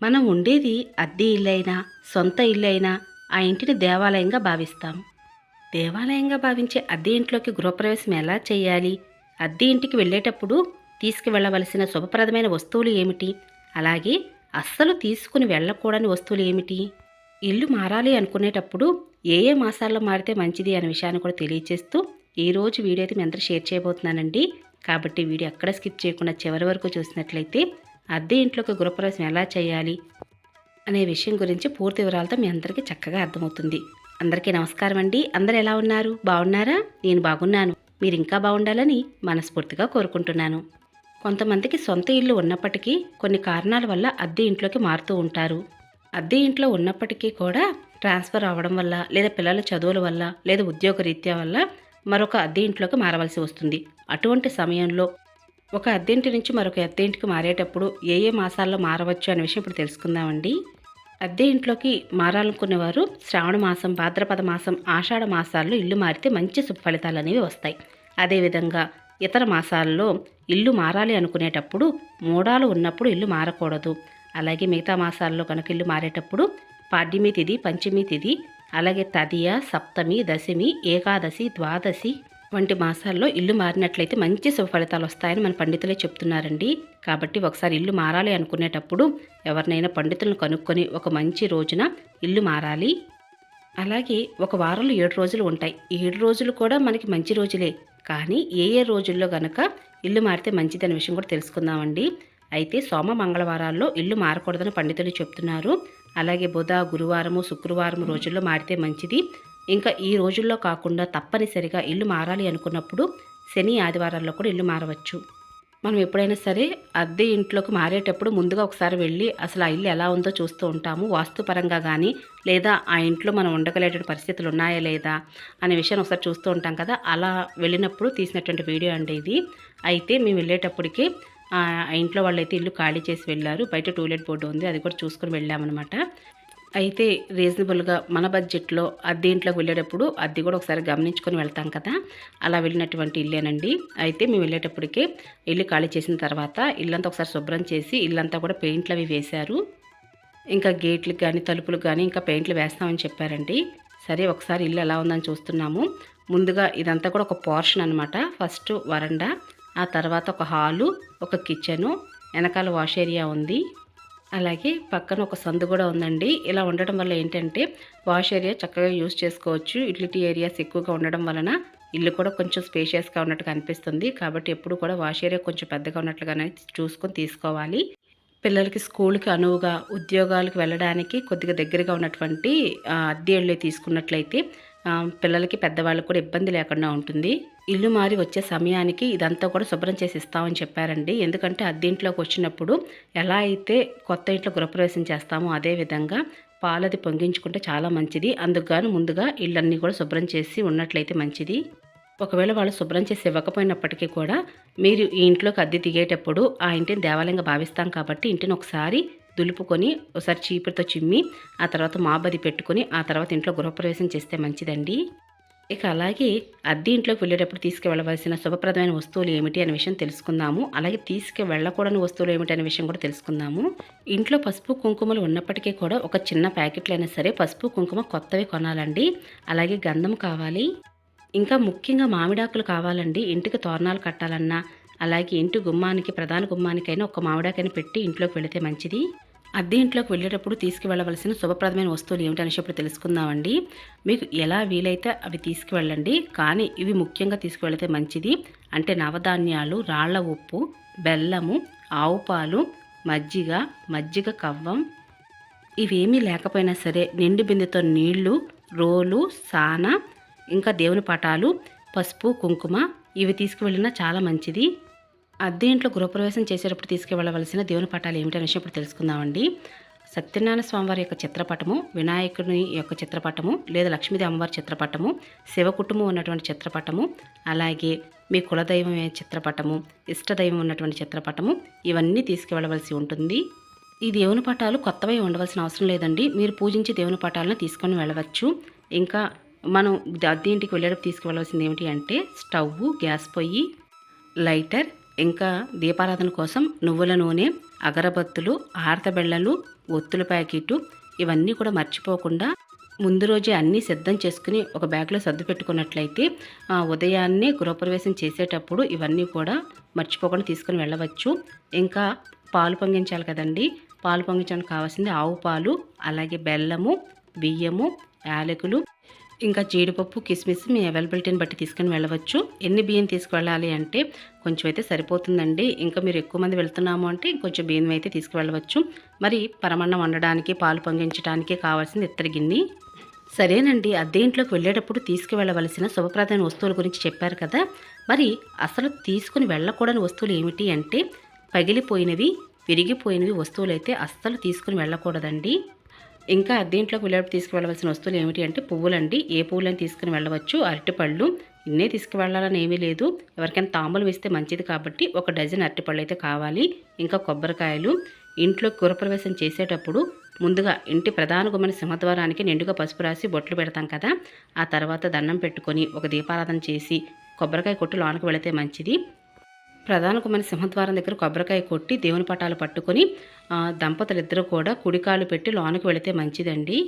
మనం ఉండేది అద్దె ఇల్లైనా సొంత ఇల్లైనా ఆ ఇంటిని దేవాలయంగా భావిస్తాం. దేవాలయంగా భావించే అద్దె ఇంట్లోకి గృహప్రవేశం ఎలా చేయాలి? అద్దె ఇంటికి వెళ్ళేటప్పుడు తీసుకువెళ్ళవలసిన శుభప్రదమైన వస్తువులు ఏమిటి? అలాగే అస్సలు తీసుకుని వెళ్ళకూడని వస్తువులు ఏమిటి? ఇల్లు మారాలి అనుకునేటప్పుడు ఏ ఏ మాసాల్లో మారితే మంచిది అనే విషయాన్ని కూడా తెలియజేస్తూ ఈ రోజు వీడియో అయితే మీ అందరూ షేర్ చేయబోతున్నానండి. కాబట్టి వీడియో ఎక్కడ స్కిప్ చేయకుండా చివరి వరకు చూసినట్లయితే అద్దె ఇంట్లోకి గృహప్రవేశం ఎలా చేయాలి అనే విషయం గురించి పూర్తి వివరాలతో మీ అందరికీ చక్కగా అర్థమవుతుంది. అందరికీ నమస్కారం అండి. అందరు ఎలా ఉన్నారు? బాగున్నారా? నేను బాగున్నాను. మీరు ఇంకా బాగుండాలని మనస్ఫూర్తిగా కోరుకుంటున్నాను. కొంతమందికి సొంత ఇల్లు ఉన్నప్పటికీ కొన్ని కారణాల వల్ల అద్దె ఇంట్లోకి మారుతూ ఉంటారు. అద్దె ఇంట్లో ఉన్నప్పటికీ కూడా ట్రాన్స్ఫర్ అవ్వడం వల్ల లేదా పిల్లల చదువుల వల్ల లేదా ఉద్యోగ రీత్యా వల్ల మరొక అద్దె ఇంట్లోకి మారవలసి వస్తుంది. అటువంటి సమయంలో ఒక అద్దెంటి నుంచి మరొక అద్దె ఇంటికి మారేటప్పుడు ఏ ఏ మాసాల్లో మారవచ్చు అనే విషయం ఇప్పుడు తెలుసుకుందామండి. అద్దె ఇంట్లోకి మారాలనుకునేవారు శ్రావణ మాసం భాద్రపద మాసం ఆషాఢ మాసాల్లో ఇల్లు మారితే మంచి సుఫలితాలు అనేవి వస్తాయి. అదేవిధంగా ఇతర మాసాల్లో ఇల్లు మారాలి అనుకునేటప్పుడు మూడాలు ఉన్నప్పుడు ఇల్లు మారకూడదు. అలాగే మిగతా మాసాల్లో కనుక ఇల్లు మారేటప్పుడు పాడ్యమి తిది పంచమి తిది అలాగే తదియ సప్తమి దశమి ఏకాదశి ద్వాదశి వంటి మాసాల్లో ఇల్లు మారినట్లయితే మంచి శుభఫలితాలు వస్తాయని మన పండితులే చెప్తున్నారండి. కాబట్టి ఒకసారి ఇల్లు మారాలి అనుకునేటప్పుడు ఎవరినైనా పండితులను కనుక్కొని ఒక మంచి రోజున ఇల్లు మారాలి. అలాగే ఒక వారంలో ఏడు రోజులు ఉంటాయి. ఏడు రోజులు కూడా మనకి మంచి రోజులే. కానీ ఏ ఏ రోజుల్లో గనక ఇల్లు మారితే మంచిదనే విషయం కూడా తెలుసుకుందామండి. అయితే సోమ మంగళవారాల్లో ఇల్లు మారకూడదని పండితులు చెప్తున్నారు. అలాగే బుధ గురువారము శుక్రవారం రోజుల్లో మారితే మంచిది. ఇంకా ఈ రోజుల్లో కాకుండా తప్పనిసరిగా ఇల్లు మారాలి అనుకున్నప్పుడు శని ఆదివారాల్లో కూడా ఇల్లు మారవచ్చు. మనం ఎప్పుడైనా సరే అద్దె ఇంట్లోకి మారేటప్పుడు ముందుగా ఒకసారి వెళ్ళి అసలు ఆ ఇల్లు ఎలా ఉందో చూస్తూ ఉంటాము. వాస్తుపరంగా కానీ లేదా ఆ ఇంట్లో మనం ఉండగలేటువంటి పరిస్థితులు ఉన్నాయా లేదా అనే విషయాన్ని ఒకసారి చూస్తూ ఉంటాం కదా. అలా వెళ్ళినప్పుడు తీసినటువంటి వీడియో అండి ఇది. అయితే మేము వెళ్ళేటప్పటికి ఆ ఇంట్లో వాళ్ళైతే ఇల్లు ఖాళీ చేసి వెళ్ళారు. బయట టూలెట్ బోర్డు ఉంది అది కూడా చూసుకొని వెళ్ళామన్నమాట. అయితే రీజనబుల్గా మన బడ్జెట్లో అద్దె ఇంట్లోకి వెళ్ళేటప్పుడు అద్దె కూడా ఒకసారి గమనించుకొని వెళ్తాం కదా. అలా వెళ్ళినటువంటి ఇల్లేనండి. అయితే మేము వెళ్ళేటప్పటికే ఇల్లు ఖాళీ చేసిన తర్వాత ఇల్లంతా ఒకసారి శుభ్రం చేసి ఇల్లంతా కూడా పెయింట్లు అవి వేశారు. ఇంకా గేట్లకు కానీ తలుపులకు కానీ ఇంకా పెయింట్లు వేస్తామని చెప్పారండి. సరే ఒకసారి ఇల్లు ఎలా ఉందని చూస్తున్నాము. ముందుగా ఇదంతా కూడా ఒక పోర్షన్ అనమాట ఫస్ట్ వరండా ఆ తర్వాత ఒక హాలు ఒక కిచెను వెనకాల వాష్ ఏరియా ఉంది. అలాగే పక్కన ఒక సందు కూడా ఉందండి. ఇలా ఉండడం వల్ల ఏంటంటే వాష్ ఏరియా చక్కగా యూస్ చేసుకోవచ్చు. యూటిలిటీ ఏరియాస్ ఎక్కువగా ఉండడం వలన ఇల్లు కూడా కొంచెం స్పేషియస్గా ఉన్నట్టుగా అనిపిస్తుంది. కాబట్టి ఎప్పుడు కూడా వాష్ ఏరియా కొంచెం పెద్దగా ఉన్నట్లుగానే చూసుకొని తీసుకోవాలి. పిల్లలకి స్కూల్కి అనువుగా ఉద్యోగాలకు వెళ్ళడానికి కొద్దిగా దగ్గరగా ఉన్నటువంటి అద్దె ఇళ్ళు తీసుకున్నట్లయితే పిల్లలకి పెద్దవాళ్ళకి కూడా ఇబ్బంది లేకుండా ఉంటుంది. ఇల్లు మారి వచ్చే సమయానికి ఇదంతా కూడా శుభ్రం చేసి ఇస్తామని చెప్పారండి. ఎందుకంటే అద్దీంట్లోకి వచ్చినప్పుడు ఎలా అయితే కొత్త ఇంట్లో గృహప్రవేశం చేస్తామో అదే విధంగా పాలది పొంగించుకుంటే చాలా మంచిది. అందుకు ముందుగా ఇళ్ళన్నీ కూడా శుభ్రం చేసి ఉన్నట్లయితే మంచిది. ఒకవేళ వాళ్ళు శుభ్రం చేసి ఇవ్వకపోయినప్పటికీ కూడా మీరు ఈ ఇంట్లోకి అద్దె దిగేటప్పుడు ఆ ఇంటిని దేవాలయంగా భావిస్తాం కాబట్టి ఇంటిని ఒకసారి దులుపుకొని ఒకసారి చీపురుతో చిమ్మి ఆ తర్వాత మాబది పెట్టుకొని ఆ తర్వాత ఇంట్లో గృహప్రవేశం చేస్తే మంచిదండి. ఇక అలాగే అద్దె ఇంట్లోకి వెళ్ళేటప్పుడు తీసుకువెళ్ళవలసిన శుభప్రదమైన వస్తువులు ఏమిటి అనే విషయం తెలుసుకుందాము. అలాగే తీసుకు వెళ్ళకూడని వస్తువులు ఏమిటి అనే విషయం కూడా తెలుసుకుందాము. ఇంట్లో పసుపు కుంకుమలు ఉన్నప్పటికీ కూడా ఒక చిన్న ప్యాకెట్లు అయినా సరే పసుపు కుంకుమ కొత్తవి కొనాలండి. అలాగే గంధం కావాలి. ఇంకా ముఖ్యంగా మామిడాకులు కావాలండి. ఇంటికి తోరణాలు కట్టాలన్నా అలాగే ఇంటి గుమ్మానికి ప్రధాన గుమ్మానికైనా ఒక మామిడాకైనా పెట్టి ఇంట్లోకి వెళితే మంచిది. అద్దె ఇంట్లోకి వెళ్ళేటప్పుడు తీసుకువెళ్ళవలసిన శుభప్రదమైన వస్తువులు ఏమిటనేసి ఇప్పుడు తెలుసుకుందామండి. మీకు ఎలా వీలైతే అవి తీసుకువెళ్ళండి. కానీ ఇవి ముఖ్యంగా తీసుకువెళితే మంచిది అంటే నవధాన్యాలు రాళ్ళ ఉప్పు బెల్లము ఆవు పాలు మజ్జిగ మజ్జిగ కవ్వం. ఇవేమీ లేకపోయినా సరే నిండు బిందెతో నీళ్ళు రోలు సాన ఇంకా దేవుని పటాలు పసుపు కుంకుమ ఇవి తీసుకువెళ్ళినా చాలా మంచిది. అద్దె ఇంట్లో గృహప్రవేశం చేసేటప్పుడు తీసుకువెళ్ళవలసిన దేవుని పటాలు ఏమిటనే విషయం ఇప్పుడు తెలుసుకుందామండి. సత్యనారాయణ స్వామివారి యొక్క చిత్రపటము వినాయకుని యొక్క చిత్రపటము లేదా లక్ష్మీదేవి అమ్మవారి చిత్రపటము శివ కుటుంబం ఉన్నటువంటి చిత్రపటము అలాగే మీ కులదైవం చిత్రపటము ఇష్టదైవం ఉన్నటువంటి చిత్రపటము ఇవన్నీ తీసుకువెళ్ళవలసి ఉంటుంది. ఈ దేవుని పటాలు కొత్తవై ఉండవలసిన అవసరం లేదండి. మీరు పూజించే దేవుని పటాలను తీసుకొని వెళ్ళవచ్చు. ఇంకా మనం అద్దె ఇంటికి వెళ్ళేటప్పుడు తీసుకువెళ్ళవలసింది ఏమిటి అంటే స్టవ్ గ్యాస్ పొయ్యి లైటర్ ఇంకా దీపారాధన కోసం నువ్వుల నూనె అగరబత్తులు ఆర్తబెళ్ళలు ఒత్తుల ప్యాకెట్ ఇవన్నీ కూడా మర్చిపోకుండా ముందు రోజే అన్నీ సిద్ధం చేసుకుని ఒక బ్యాగ్లో సర్దు పెట్టుకున్నట్లయితే ఉదయాన్నే గృహప్రవేశం చేసేటప్పుడు ఇవన్నీ కూడా మర్చిపోకుండా తీసుకుని వెళ్ళవచ్చు. ఇంకా పాలు పొంగించాలి కదండి. పాలు పొంగించడానికి కావాల్సింది ఆవు పాలు అలాగే బెల్లము బియ్యము యాలకులు ఇంకా జీడిపప్పు కిస్మిస్ మీ అవైలబిలిటీని బట్టి తీసుకుని వెళ్ళవచ్చు. ఎన్ని బియ్యం తీసుకువెళ్ళాలి అంటే కొంచెం అయితే సరిపోతుందండి. ఇంకా మీరు ఎక్కువ మంది వెళ్తున్నాము అంటే కొంచెం బియ్యం అయితే తీసుకువెళ్ళవచ్చు. మరి పరమన్నం వండడానికి పాలు పొంగించడానికి కావాల్సింది ఇత్తడి గిన్నె. సరేనండి అద్దె ఇంట్లోకి వెళ్ళేటప్పుడు తీసుకువెళ్ళవలసిన శుభప్రదమైన వస్తువుల గురించి చెప్పారు కదా. మరి అసలు తీసుకుని వెళ్ళకూడని వస్తువులు ఏమిటి అంటే పగిలిపోయినవి విరిగిపోయినవి వస్తువులు అయితే అస్సలు తీసుకుని వెళ్ళకూడదండి. ఇంకా దీంట్లోకి వెళ్ళేటప్పుడు తీసుకువెళ్ళవలసిన వస్తువులు ఏమిటి అంటే పువ్వులండి. ఏ పువ్వులని తీసుకుని వెళ్ళవచ్చు? అరటిపళ్ళు. ఇన్నే తీసుకువెళ్ళాలని ఏమీ లేదు. ఎవరికైనా తాంబూలం వేస్తే మంచిది కాబట్టి ఒక డజన్ అరటిపళ్ళు అయితే కావాలి. ఇంకా కొబ్బరికాయలు. ఇంట్లో గృహప్రవేశం చేసేటప్పుడు ముందుగా ఇంటి ప్రధాన గుమ్మని సింహద్వారానికి నిండుగా పసుపు రాసి బొట్లు పెడతాం కదా. ఆ తర్వాత దండం పెట్టుకొని ఒక దీపారాధన చేసి కొబ్బరికాయ కొట్టు లోనకు వెళితే మంచిది. ప్రధాన కుమారి సింహద్వారం దగ్గర కొబ్బరికాయ కొట్టి దేవుని పటాలు పట్టుకొని దంపతులిద్దరూ దంపతులు ఇద్దరు కూడా కుడికాలు పెట్టి లోనకి వెళితే మంచిదండి.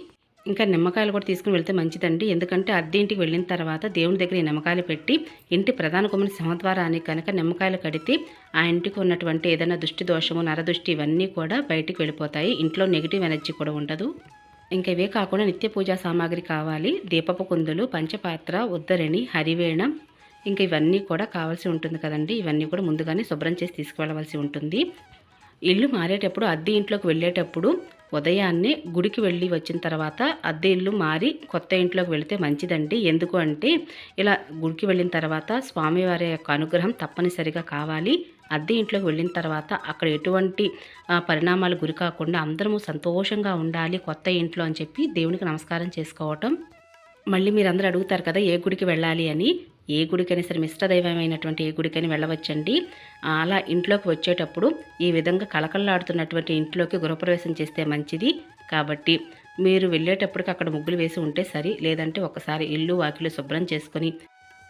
ఇంకా నిమ్మకాయలు కూడా తీసుకుని వెళ్తే మంచిదండి. ఎందుకంటే అద్దె ఇంటికి వెళ్ళిన తర్వాత దేవుని దగ్గర ఈ నిమ్మకాయలు పెట్టి ఇంటి ప్రధాన కుమారి సింహద్వారానికి కనుక నిమ్మకాయలు కడితే ఆ ఇంటికి ఉన్నటువంటి ఏదైనా దుష్టి దోషము నరదృష్టి ఇవన్నీ కూడా బయటికి వెళ్ళిపోతాయి. ఇంట్లో నెగిటివ్ ఎనర్జీ కూడా ఉండదు. ఇంకా ఇవే కాకుండా నిత్య పూజా సామాగ్రి కావాలి. దీపపు కుందులు పంచపాత్ర ఉద్దరిణి హరివేణ ఇంకా ఇవన్నీ కూడా కావాల్సి ఉంటుంది కదండి. ఇవన్నీ కూడా ముందుగానే శుభ్రం చేసి తీసుకువెళ్ళవలసి ఉంటుంది. ఇల్లు మారేటప్పుడు అద్దె ఇంట్లోకి వెళ్ళేటప్పుడు ఉదయాన్నే గుడికి వెళ్ళి వచ్చిన తర్వాత అద్దె ఇల్లు మారి కొత్త ఇంట్లోకి వెళితే మంచిదండి. ఎందుకు అంటే ఇలా గుడికి వెళ్ళిన తర్వాత స్వామివారి యొక్క అనుగ్రహం తప్పనిసరిగా కావాలి. అద్దె ఇంట్లోకి వెళ్ళిన తర్వాత అక్కడ ఎటువంటి పరిణామాలు గురి కాకుండా అందరము సంతోషంగా ఉండాలి కొత్త ఇంట్లో అని చెప్పి దేవునికి నమస్కారం చేసుకోవటం. మళ్ళీ మీరందరూ అడుగుతారు కదా ఏ గుడికి వెళ్ళాలి అని. ఏ గుడికైనా సరే మిశ్రదైవమైనటువంటి ఏ గుడికైనా వెళ్ళవచ్చండి. అలా ఇంట్లోకి వచ్చేటప్పుడు ఈ విధంగా కలకల్లాడుతున్నటువంటి ఇంట్లోకి గృహప్రవేశం చేస్తే మంచిది. కాబట్టి మీరు వెళ్ళేటప్పటికి అక్కడ ముగ్గులు వేసి ఉంటే సరి లేదంటే ఒకసారి ఇల్లు వాకిలు శుభ్రం చేసుకొని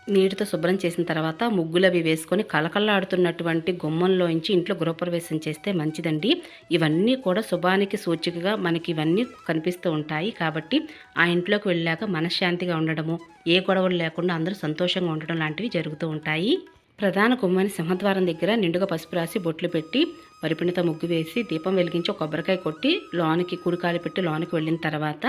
నీటితో శుభ్రం చేసిన తర్వాత ముగ్గులు అవి వేసుకొని కలకల్లాడుతున్నటువంటి గుమ్మంలోంచి ఇంట్లో గృహప్రవేశం చేస్తే మంచిదండి. ఇవన్నీ కూడా శుభానికి సూచికగా మనకి ఇవన్నీ కనిపిస్తూ ఉంటాయి. కాబట్టి ఆ ఇంట్లోకి వెళ్ళాక మనశ్శాంతిగా ఉండడము ఏ గొడవలు లేకుండా అందరూ సంతోషంగా ఉండడం లాంటివి జరుగుతూ ఉంటాయి. ప్రధాన గుమ్మని సింహద్వారం దగ్గర నిండుగా పసుపు రాసి బొట్లు పెట్టి వరిపిండితో ముగ్గు వేసి దీపం వెలిగించి కొబ్బరికాయ కొట్టి లోనికి కుడికాలు పెట్టి లోనికి వెళ్ళిన తర్వాత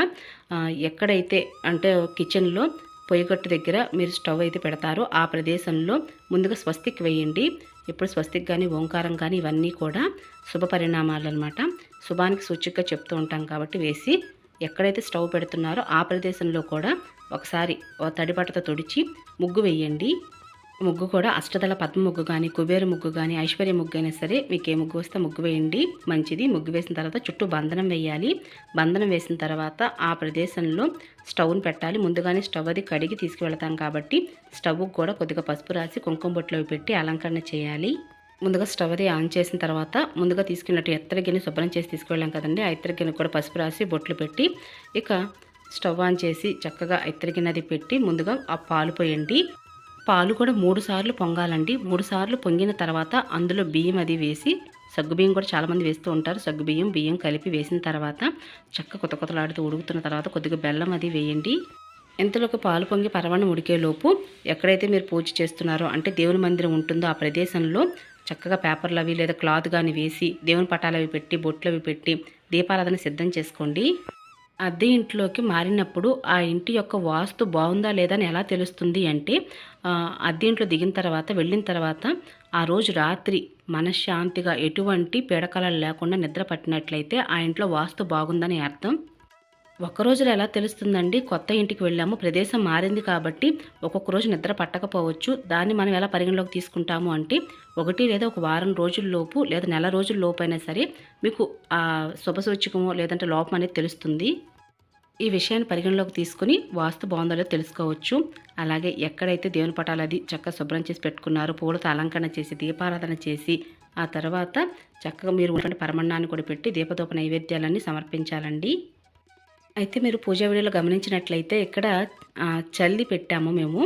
ఎక్కడైతే అంటే కిచెన్లో పొయ్యిగట్టు దగ్గర మీరు స్టవ్ అయితే పెడతారో. ఆ ప్రదేశంలో ముందుగా స్వస్తిక్ వేయండి. ఇప్పుడు స్వస్తిక్ కానీ ఓంకారం కానీ ఇవన్నీ కూడా శుభ పరిణామాలు అనమాట శుభానికి సూచికగా చెప్తూ ఉంటాం కాబట్టి వేసి ఎక్కడైతే స్టవ్ పెడుతున్నారో ఆ ప్రదేశంలో కూడా ఒకసారి తడిపట్టతో తుడిచి ముగ్గు వేయండి. ముగ్గు కూడా అష్టదళ పద్మ ముగ్గు కానీ కుబేర ముగ్గు కానీ ఐశ్వర్య ముగ్గు అయినా సరే మీకు ఏ ముగ్గు వస్తే ముగ్గు వేయండి. మంచిది. ముగ్గు వేసిన తర్వాత చుట్టూ బంధనం వేయాలి. బంధనం వేసిన తర్వాత ఆ ప్రదేశంలో స్టవ్ని పెట్టాలి. ముందుగానే స్టవ్ అది కడిగి తీసుకువెళ్తాం కాబట్టి స్టవ్ కూడా కొద్దిగా పసుపు రాసి కుంకుమ బొట్లో పెట్టి అలంకరణ చేయాలి. ముందుగా స్టవ్ అది ఆన్ చేసిన తర్వాత ముందుగా తీసుకున్నట్టు ఎత్తడి గిన్నె శుభ్రం చేసి తీసుకువెళ్ళాం కదండి. ఆ ఎత్తడి గిన్నె కూడా పసుపు రాసి బొట్లు పెట్టి ఇక స్టవ్ ఆన్ చేసి చక్కగా ఎత్తరిగినది పెట్టి ముందుగా ఆ పాలు పోయండి. పాలు కూడా మూడు సార్లు పొంగాలండి. మూడు సార్లు పొంగిన తర్వాత అందులో బియ్యం అది వేసి సగ్గుబియ్యం కూడా చాలామంది వేస్తూ ఉంటారు. సగ్గుబియ్యం బియ్యం కలిపి వేసిన తర్వాత చక్క కొత్త కొత్తలాడుతూ ఉడుకుతున్న తర్వాత కొద్దిగా బెల్లం అది వేయండి. ఎంతలోకి పాలు పొంగి పరవాణం ఉడికేలోపు ఎక్కడైతే మీరు పూజ చేస్తున్నారో అంటే దేవుని మందిరం ఉంటుందో ఆ ప్రదేశంలో చక్కగా పేపర్లు అవి లేదా క్లాత్ కానీ వేసి దేవుని పటాలు అవి పెట్టి బొట్లు అవి పెట్టి దీపారాధన సిద్ధం చేసుకోండి. అద్దె ఇంట్లోకి మారినప్పుడు ఆ ఇంటి యొక్క వాస్తు బాగుందా లేదా అని ఎలా తెలుస్తుంది అంటే అద్దె ఇంట్లో దిగిన తర్వాత వెళ్ళిన తర్వాత ఆ రోజు రాత్రి మనశ్శాంతిగా ఎటువంటి పీడకలలు లేకుండా నిద్ర పట్టినట్లయితే ఆ ఇంట్లో వాస్తు బాగుందని అర్థం. ఒక్క రోజులో ఎలా తెలుస్తుందండి? కొత్త ఇంటికి వెళ్ళాము ప్రదేశం మారింది కాబట్టి ఒక్కొక్క రోజు నిద్ర పట్టకపోవచ్చు. దాన్ని మనం ఎలా పరిగణలోకి తీసుకుంటాము అంటే ఒకటి లేదా ఒక వారం రోజుల్లోపు లేదా నెల రోజుల్లోపు అయినా సరే మీకు ఆ శుభసూచకమో లేదంటే లోపం అనేది తెలుస్తుంది. ఈ విషయాన్ని పరిగణలోకి తీసుకుని వాస్తు బాగుందో తెలుసుకోవచ్చు. అలాగే ఎక్కడైతే దేవుని పటాలు అది చక్కగా శుభ్రం చేసి పెట్టుకున్నారో పూలతో అలంకరణ చేసి దీపారాధన చేసి ఆ తర్వాత చక్కగా మీరు ఉన్నటువంటి పరమన్నాన్ని కూడా పెట్టి దీపదోప నైవేద్యాలన్నీ సమర్పించాలండి. అయితే మీరు పూజా వీడియోలో గమనించినట్లయితే ఇక్కడ చల్లి పెట్టాము మేము.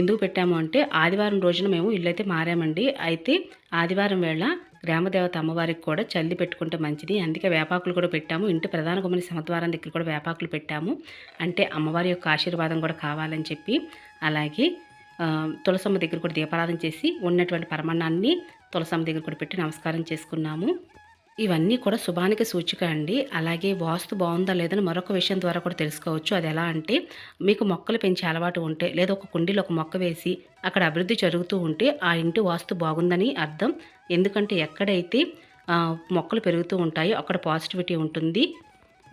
ఎందుకు పెట్టాము అంటే ఆదివారం రోజున మేము ఇల్లు అయితే మారామండి. అయితే ఆదివారం వేళ గ్రామదేవత అమ్మవారికి కూడా చల్లి పెట్టుకుంటే మంచిది. అందుకే వేపాకులు కూడా పెట్టాము. ఇంటి ప్రధాన గుమ్మని సమద్వారం దగ్గర కూడా వేపాకులు పెట్టాము. అంటే అమ్మవారి యొక్క ఆశీర్వాదం కూడా కావాలని చెప్పి అలాగే తులసమ్మ దగ్గర కూడా దీపారాధన చేసి ఉన్నటువంటి పరమాన్నాన్ని తులసమ్మ దగ్గర కూడా పెట్టి నమస్కారం చేసుకున్నాము. ఇవన్నీ కూడా శుభానికి సూచిక అండి. అలాగే వాస్తు బాగుందా లేదని మరొక విషయం ద్వారా కూడా తెలుసుకోవచ్చు. అది ఎలా అంటే మీకు మొక్కలు పెంచే అలవాటు ఉంటే లేదా ఒక కుండీలో ఒక మొక్క వేసి అక్కడ అభివృద్ధి జరుగుతూ ఉంటే ఆ ఇంటి వాస్తు బాగుందని అర్థం. ఎందుకంటే ఎక్కడైతే మొక్కలు పెరుగుతూ ఉంటాయో అక్కడ పాజిటివిటీ ఉంటుంది.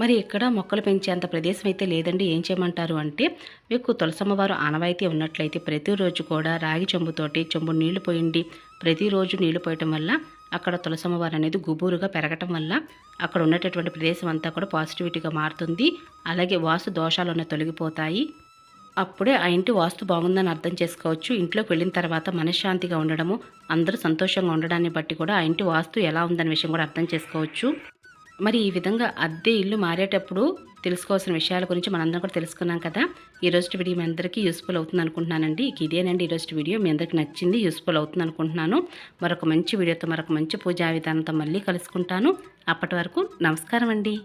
మరి ఇక్కడ మొక్కలు పెంచేంత ప్రదేశం అయితే లేదండి. ఏం చేయమంటారు అంటే మీకు తులసమ్మవారు ఆనవాయితీ ఉన్నట్లయితే ప్రతిరోజు కూడా రాగి చెంబుతోటి చెంబు నీళ్ళు పోయండి. ప్రతిరోజు నీళ్ళు పోయటం వల్ల అక్కడ తులసమ్మవారు అనేది గుబూరుగా పెరగటం వల్ల అక్కడ ఉన్నటటువంటి ప్రదేశం అంతా కూడా పాజిటివిటీగా మారుతుంది. అలాగే వాస్తు దోషాలు ఉన్న తొలగిపోతాయి. అప్పుడే ఆ ఇంటి వాస్తు బాగుందని అర్థం చేసుకోవచ్చు. ఇంట్లోకి వెళ్ళిన తర్వాత మనశ్శాంతిగా ఉండడము అందరూ సంతోషంగా ఉండడాన్ని బట్టి కూడా ఆ ఇంటి వాస్తు ఎలా ఉందనే విషయం కూడా అర్థం చేసుకోవచ్చు. మరి ఈ విధంగా అద్దె ఇల్లు మారేటప్పుడు తెలుసుకోవాల్సిన విషయాల గురించి మనందరం కూడా తెలుసుకున్నాం కదా. ఈ రోజు వీడియో మీ అందరికీ యూస్ఫుల్ అవుతుంది అనుకుంటున్నానండి. ఇదేనండి ఈ రోజు వీడియో. మీ అందరికీ నచ్చింది యూస్ఫుల్ అవుతుంది అనుకుంటున్నాను. మరొక మంచి వీడియోతో మరొక మంచి పూజా విధానంతో మళ్ళీ కలుసుకుంటాను. అప్పటి వరకు నమస్కారం అండి.